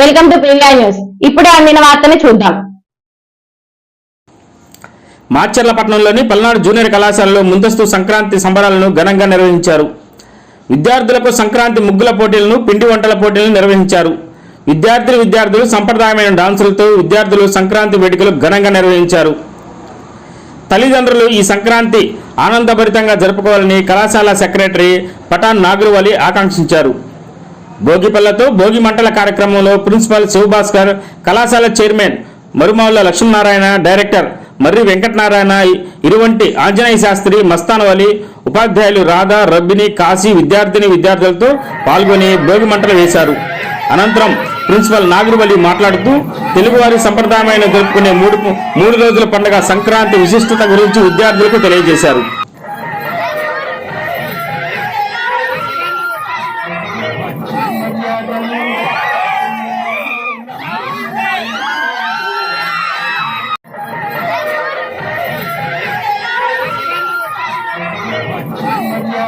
Welcome to Priya news ఇప్పుడే అందిన వార్తని చూద్దాం. మార్చర్లపట్నంలోని పల్నాడు జూనియర్ కళాశాలలో ముందస్తు సంక్రాంతి సంబరాలను ఘనంగా నిర్వహించారు. విద్యార్థులకు సంక్రాంతి ముగ్గుల పోటీలను పిండి వంటల పోటీలను నిర్వహించారు. విద్యార్థులు విద్యార్థులు సంప్రదాయమైన డాన్సులతో విద్యార్థులు సంక్రాంతి వేడుకలు ఘనంగా నిర్వహించారు. తల్లిదండ్రులు ఈ సంక్రాంతి ఆనందభరితంగా జరుపుకోవాలని కళాశాల సెక్రటరీ పఠాన్ నాగర్వాలి ఆకాంక్షించారు. భోగిపల్లతో భోగి మంటల కార్యక్రమంలో ప్రిన్సిపల్ శివభాస్కర్ కళాశాల చైర్మన్ మరుమావుల లక్ష్మీనారాయణ డైరెక్టర్ మర్రి వెంకటనారాయణ ఇరువంటి ఆంజనేయ శాస్త్రి మస్తానవలి ఉపాధ్యాయులు రాధా రబ్బిని కాశీ విద్యార్థిని విద్యార్థులతో పాల్గొని భోగి మంటలు వేశారు. అనంతరం ప్రిన్సిపల్ నాగురువలి మాట్లాడుతూ తెలుగువారి సంప్రదాయమైన జరుపుకునే మూడు మూడు రోజుల పండుగ సంక్రాంతి విశిష్టత గురించి విద్యార్థులకు తెలియజేశారు.